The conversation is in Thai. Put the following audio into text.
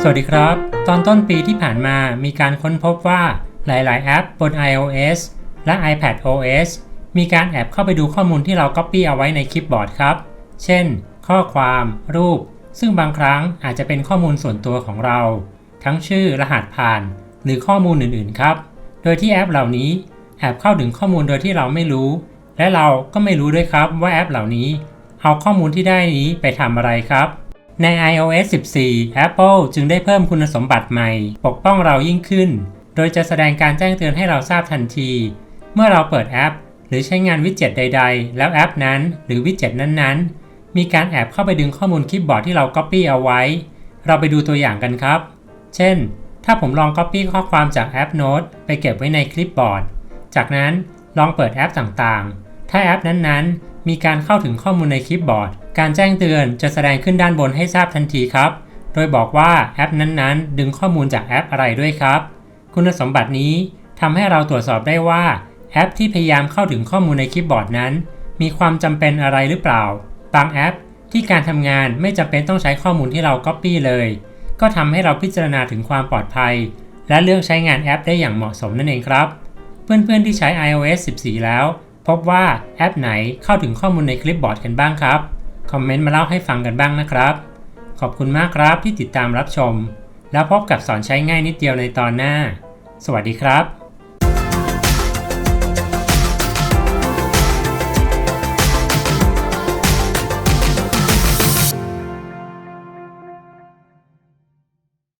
สวัสดีครับ ตอนต้นปีที่ผ่านมามีการค้นพบว่าหลาย ๆ แอปบน iOS และ iPad OS มีการแอบเข้าไปดูข้อมูลที่เรา Copy เอาไว้ในคลิปบอร์ดครับ เช่น ข้อความ รูป ซึ่งบางครั้งอาจจะเป็นข้อมูลส่วนตัวของเรา ทั้งชื่อรหัสผ่าน หรือข้อมูลอื่น ๆ ครับ โดยที่แอปเหล่านี้แอบเข้าถึงข้อมูลโดยที่เราไม่รู้ และเราก็ไม่รู้ด้วยครับว่าแอปเหล่านี้ เอาข้อมูลที่ได้นี้ไปทำอะไรครับ ใน iOS 14 Apple จึงได้เพิ่มคุณสมบัติใหม่ ปกป้องเรายิ่งขึ้น โดยจะแสดงการแจ้งเตือนให้เราทราบทันที เมื่อเราเปิดแอป หรือใช้งานวิดเจ็ตใด ๆ แล้วแอปนั้นหรือวิดเจ็ตนั้นๆ มีการแอบเข้าไปดึงข้อมูลคลิปบอร์ดที่เรา Copy เอาไว้ เราไปดูตัวอย่างกันครับ เช่น ถ้าผมลอง Copy ข้อความจากแอป Note ไปเก็บไว้ในคลิปบอร์ด จากนั้นลองเปิดแอปต่างๆ ถ้าแอปนั้นๆ มีการเข้าถึงข้อมูลในคลิปบอร์ด การแจ้งเตือนจะแสดงขึ้นด้านบนให้ทราบทันทีครับ โดยบอกว่าแอปนั้นๆ ดึงข้อมูลจากแอปอะไรด้วยครับ คุณสมบัตินี้ทำให้เราตรวจสอบได้ว่าแอปที่พยายามเข้าถึงข้อมูลในคลิปบอร์ดนั้น มีความจำเป็นอะไรหรือเปล่า บางแอปที่การทำงานไม่จำเป็นต้องใช้ข้อมูลที่เรา Copy เลย ก็ทำให้เราพิจารณาถึงความปลอดภัย และเลือกใช้งานแอปได้อย่างเหมาะสมนั่นเองครับ เพื่อนๆที่ใช้ iOS 14 แล้ว พบว่าแอปไหนเข้าถึงข้อมูลในคลิปบอร์ดกันบ้างครับ คอมเมนต์มาเล่าให้ฟังกันบ้างนะครับ ขอบคุณมากครับที่ติดตามรับชม แล้วพบกับสอนใช้ง่ายนิดเดียวในตอนหน้า สวัสดีครับ